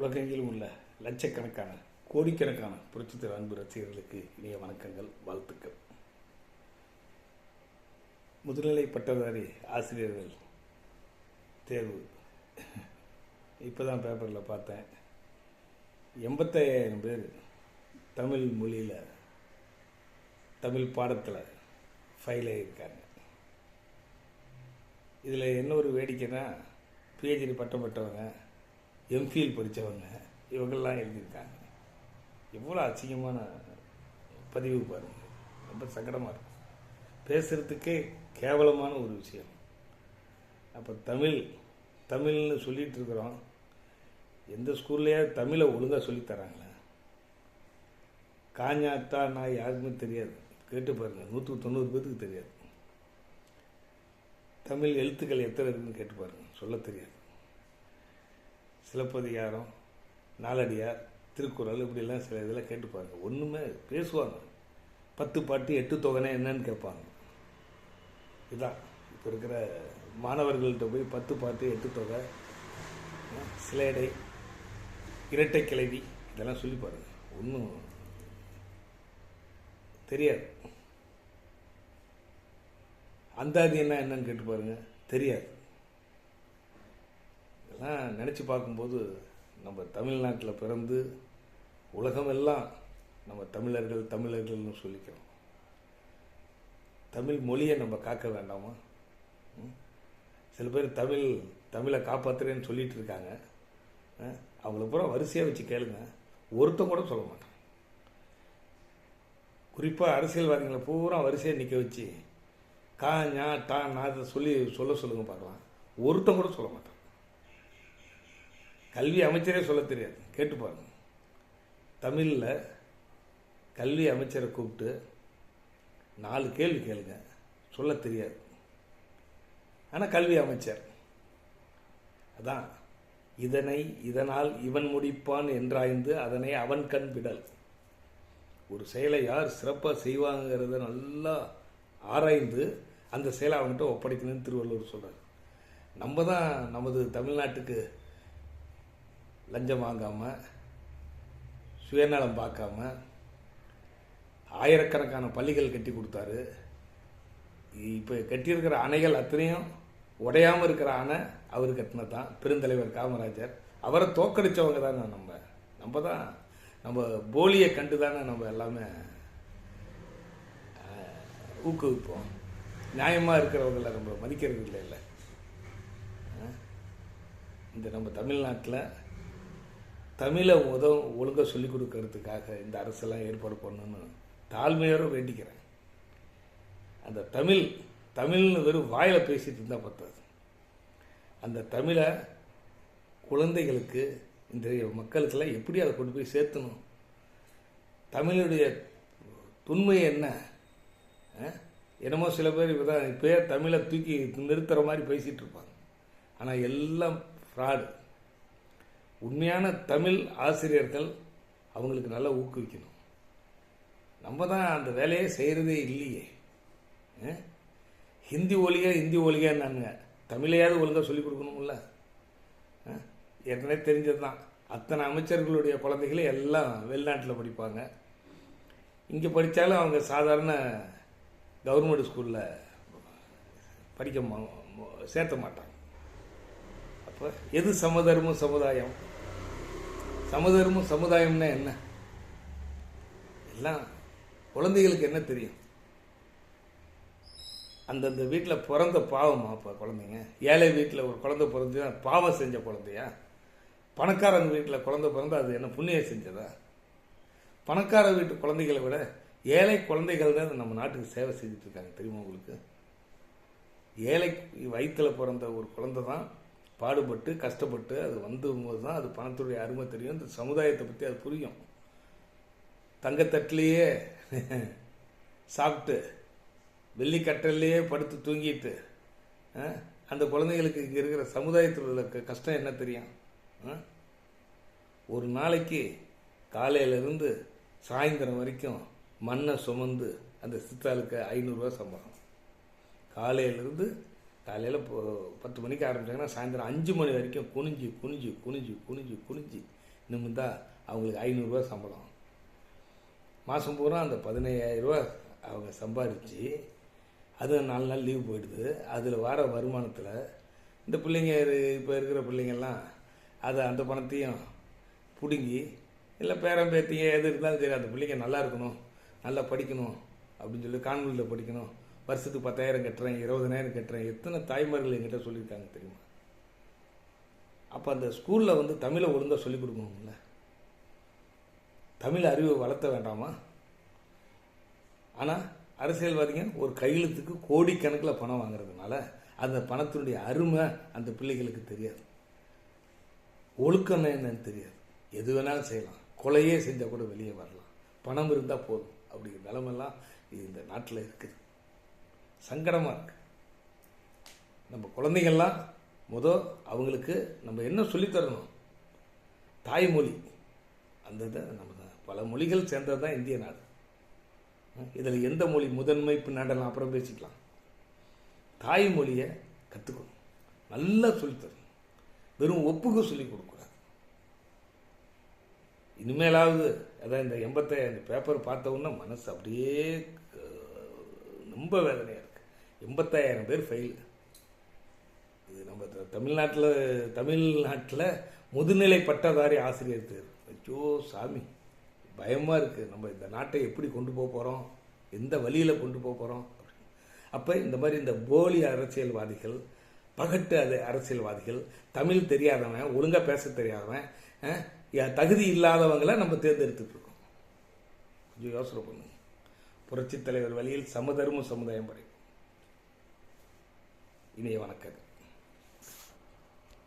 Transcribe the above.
உலகெங்கிலும் உள்ள லட்சக்கணக்கான கோடிக்கணக்கான புரட்சித்தர அன்பு ரசிகர்களுக்கு இனிய வணக்கங்கள் வாழ்த்துக்கள். முதுநிலை பட்டதாரி ஆசிரியர்கள் தேர்வு. இப்போ தான் பேப்பரில் பார்த்தேன். எண்பத்தையாயிரம் பேர் தமிழ் மொழியில் தமிழ் பாடத்தில் ஃபைல் ஆகியிருக்காங்க இதில் என்ன ஒரு வேடிக்கைன்னா பிஹெச்டி பட்டம் பெற்றவங்க எம்ஃபில் படித்தவங்க இவங்கெல்லாம் எழுதியிருக்காங்க. எவ்வளோ அசிங்கமான பதிவு பாருங்கள் ரொம்ப சங்கடமாக இருக்கும் பேசுகிறதுக்கே கேவலமான ஒரு விஷயம். அப்போ தமிழ் தமிழ்னு சொல்லிகிட்டு இருக்கிறோம். எந்த ஸ்கூல்லையா தமிழை ஒழுங்காக சொல்லித்தராங்களே காஞ்சாத்தா நான் யாருக்குமே தெரியாது. கேட்டு பாருங்கள் நூற்று தொண்ணூறு பேத்துக்கு தெரியாது. தமிழ் எழுத்துக்கள் எத்தனை இருக்குன்னு கேட்டு பாருங்கள் சொல்ல தெரியாது. சிலப்பதிகாரம் நாலடியார் திருக்குறள் இப்படிலாம் சில இதெல்லாம் கேட்டு பாருங்கள் ஒன்றுமே பேசுவாங்க. பத்து பாட்டு எட்டு தொகைனா என்னன்னு கேட்பாங்க. இதான். இப்போ இருக்கிற மாணவர்கள்ட்ட போய் பத்து பாட்டு எட்டு தொகை சிலேடை இரட்டை கிளவி இதெல்லாம் சொல்லி பாருங்கள் ஒன்றும் தெரியாது. அந்தாதி என்ன என்னன்னு கேட்டு பாருங்க. தெரியாது. இதெல்லாம் நினச்சி பார்க்கும்போது நம்ம தமிழ்நாட்டில் பிறந்து உலகமெல்லாம் நம்ம தமிழர்கள் தமிழர்கள்னு சொல்லிக்கிறோம். தமிழ் மொழியை நம்ம காக்க வேண்டாமா? ம்? சில பேர் தமிழ் தமிழை காப்பாற்றுறேன்னு சொல்லிட்டு இருக்காங்க. அவங்கள பூரா வரிசையாக வச்சு கேளுங்க. ஒருத்தன் கூட சொல்ல மாட்டேன். குறிப்பாக அரசியல்வாதிகளை பூரா வரிசையாக நிற்க வச்சு கா ஞா டா நான் அதை சொல்லி சொல்ல சொல்லுங்கள் பார்க்கலாம் ஒருத்தன் கூட சொல்ல மாட்டேன். கல்வி அமைச்சரே சொல்ல தெரியாது. கேட்டு பாருங்க. தமிழில் கல்வி அமைச்சரை கூப்பிட்டு நாலு கேள்வி கேளுங்க. சொல்ல தெரியாது. ஆனால் கல்வி அமைச்சர். அதான் இதனை இதனால் இவன் முடிப்பான் என்றாய்ந்து அதனை அவன் கண் விடல். ஒரு செயலை யார் சிறப்பாக செய்வாங்கிறத நல்லா ஆராய்ந்து அந்த செயலை அவன்கிட்ட ஒப்படைக்கணும்னு திருவள்ளுவர் சொல்கிறார் நம்ம தான் நமது தமிழ்நாட்டுக்கு லஞ்சம் வாங்காமல் சுயநலம் பார்க்காம ஆயிரக்கணக்கான பள்ளிகள் கட்டி கொடுத்தாரு. இப்போ கட்டியிருக்கிற அணைகள் அத்தனையும் உடையாமல் இருக்கிற அணை அவர் கட்டினது தான் பெருந்தலைவர் காமராஜர். அவரை தோக்கடித்தவங்க தானே நம்ம. நம்ம தான் நம்ம போலியை கண்டு தானே நம்ம எல்லாமே ஊக்குவிப்போம். நியாயமாக இருக்கிறவங்கள நம்ம மதிக்கிறது இல்லை இல்லை இந்த நம்ம தமிழ்நாட்டில் தமிழை உத ஒழுங்காக சொல்லிக் கொடுக்கறதுக்காக இந்த அரசெல்லாம் ஏற்பாடு பண்ணணும்னு தாழ்மையோடு வேண்டிக்கிறேன். அந்த தமிழ் தமிழ்னு வெறும் வாயில் பேசிட்டு இருந்தால் பத்தாது. அந்த தமிழை குழந்தைகளுக்கு இன்றைய மக்களுக்கெல்லாம் எப்படி அதை கொண்டு போய் சேர்த்தணும்? தமிழுடைய துண்மை என்ன? என்னமோ சில பேர் இப்போதான் இப்போயே தமிழை தூக்கி நிறுத்துகிற மாதிரி பேசிகிட்டு இருப்பாங்க. ஆனால் எல்லாம் ஃப்ராடு உண்மையான தமிழ் ஆசிரியர்கள் அவங்களுக்கு நல்லா ஊக்குவிக்கணும். நம்ம தான் அந்த வேலையை செய்கிறதே இல்லையே. ஹிந்தி ஒழிக ஹிந்தி ஒழிகன்னானுங்க தமிழையாவது ஒழுங்காக சொல்லிக் கொடுக்கணும்ல. ஏற்கனவே தெரிஞ்சது தான். அத்தனை அமைச்சர்களுடைய குழந்தைகளை எல்லாம் வெளிநாட்டில் படிப்பாங்க. இங்கே படித்தாலும் அவங்க சாதாரண கவர்மெண்ட் ஸ்கூலில் படிக்க மா- சேர்த்த மாட்டாங்க. அப்போ எது சமதர்ம சமுதாயம்? சமதர்மம் சமுதாயம்னா என்ன? எல்லாம் குழந்தைகளுக்கு என்ன தெரியும்? அந்தந்த வீட்டில் பிறந்த பாவமா இப்போ குழந்தைங்க? ஏழை வீட்டில் ஒரு குழந்தை பிறந்து பாவம் செஞ்ச குழந்தையா? பணக்காரங்க வீட்டில் குழந்தை பிறந்தால் அது என்ன புண்ணியம் செஞ்சதா? பணக்கார வீட்டு குழந்தைகளை விட ஏழை குழந்தைகள் தான் நம்ம நாட்டுக்கு சேவை செஞ்சுட்டு இருக்காங்க தெரியுமா உங்களுக்கு? ஏழை வயிற்றில் பிறந்த ஒரு குழந்தை தான் பாடுபட்டு கஷ்டப்பட்டு அது வந்தபோது தான் அது பணத்துடைய அருமை தெரியும் இந்த சமுதாயத்தை பற்றி அது புரியும். தங்கத்தட்டிலேயே சாப்பிட்டு வெள்ளிக்கட்டிலேயே படுத்து தூங்கிட்டு ஆ, அந்த குழந்தைகளுக்கு இங்கே இருக்கிற சமுதாயத்தில் உள்ள கஷ்டம் என்ன தெரியும்? ஆ? ஒரு நாளைக்கு காலையிலேருந்து சாயந்தரம் வரைக்கும் மண்ணை சுமந்து அந்த சித்தாளுக்கு ஐநூறுரூவா சம்பளம். காலையிலேருந்து காலையில் பத்து மணிக்கு ஆரம்பிச்சாங்கன்னா சாயந்தரம் அஞ்சு மணி வரைக்கும் குனிஞ்சு குனிஞ்சு குனிஞ்சு குனிஞ்சு குனிஞ்சு நிமிந்தா அவங்களுக்கு ஐநூறுரூவா சம்பளம். மாதம் பூரா அந்த பதினையாயிரரூவா அவங்க சம்பாதிச்சு அது நாலு நாள் லீவ் போயிடுது. அதில் வர வருமானத்தில் இந்த பிள்ளைங்க இப்போ இருக்கிற பிள்ளைங்கள்லாம் அதை அந்த பணத்தையும் பிடுங்கி இல்லை பேரன் பேத்திங்க எது இருந்தாலும் சரி அந்த பிள்ளைங்க நல்லா இருக்கணும் நல்லா படிக்கணும் அப்படின்னு சொல்லி கான்வெண்ட்டில் படிக்கணும். வருஷத்துக்கு பத்தாயிரம் கட்டுறேன் இருபதனாயிரம் கட்டுறேன். எத்தனை தாய்மார்கள் என்கிட்ட சொல்லியிருக்காங்க தெரியுமா? அப்போ அந்த ஸ்கூலில் வந்து தமிழை ஒழுங்காக சொல்லிக் கொடுக்கணும்ல. தமிழ் அறிவை வளர்த்த வேண்டாமா? ஆனால் அரசியல்வாதிங்க ஒரு கையெழுத்துக்கு கோடிக்கணக்கில் பணம் வாங்குறதுனால அந்த பணத்தினுடைய அருமை அந்த பிள்ளைகளுக்கு தெரியாது. ஒழுக்கம் என்னன்னு தெரியாது. எது வேணாலும் செய்யலாம். கொலையே செஞ்சால் கூட வெளியே வரலாம். பணம் இருந்தால் போதும். அப்படிங்கிற நிலமெல்லாம் இந்த நாட்டில் இருக்குது. சங்கடமாக இருக்கு. நம்ம குழந்தைங்கள்லாம் முத அவங்களுக்கு நம்ம என்ன சொல்லித் தரணும்? தாய்மொழி அந்த இதை நம்ம பல மொழிகள் சேர்ந்தது தான் இந்திய நாடு. இதில் எந்த மொழி முதன்மை பின்னாடலாம் அப்புறம் பேசிக்கலாம். தாய்மொழியை கற்றுக்கணும் நல்லா சொல்லித்தரணும் வெறும் ஒப்புக்கு சொல்லிக் கொடுக்கூடாது இனிமேலாவது அதான் இந்த எண்பத்தை அந்த பேப்பர் பார்த்த உடனே மனசு அப்படியே ரொம்ப வேதனையாக இருக்கும் எண்பத்தாயிரம் பேர் ஃபெயில் இது நம்ம தமிழ்நாட்டில் தமிழ்நாட்டில் முதுநிலை பட்டதாரி ஆசிரியர் தேர்வு ஐயோ சாமி. பயமாக இருக்குது நம்ம இந்த நாட்டை எப்படி கொண்டு போக போகிறோம் எந்த வழியில் கொண்டு போக போகிறோம் அப்போ இந்த மாதிரி இந்த போலி அரசியல்வாதிகள் பகட்டு அது அரசியல்வாதிகள் தமிழ் தெரியாதவன் ஒழுங்காக பேச தெரியாதவன் தகுதி இல்லாதவங்களை நம்ம தேர்ந்தெடுத்துட்ருக்கோம் கொஞ்சம் யோசனை பண்ணுங்க. புரட்சித் தலைவர் வழியில் சமதர்ம சமுதாயம் படைக்கும் இணைய வணக்கம்.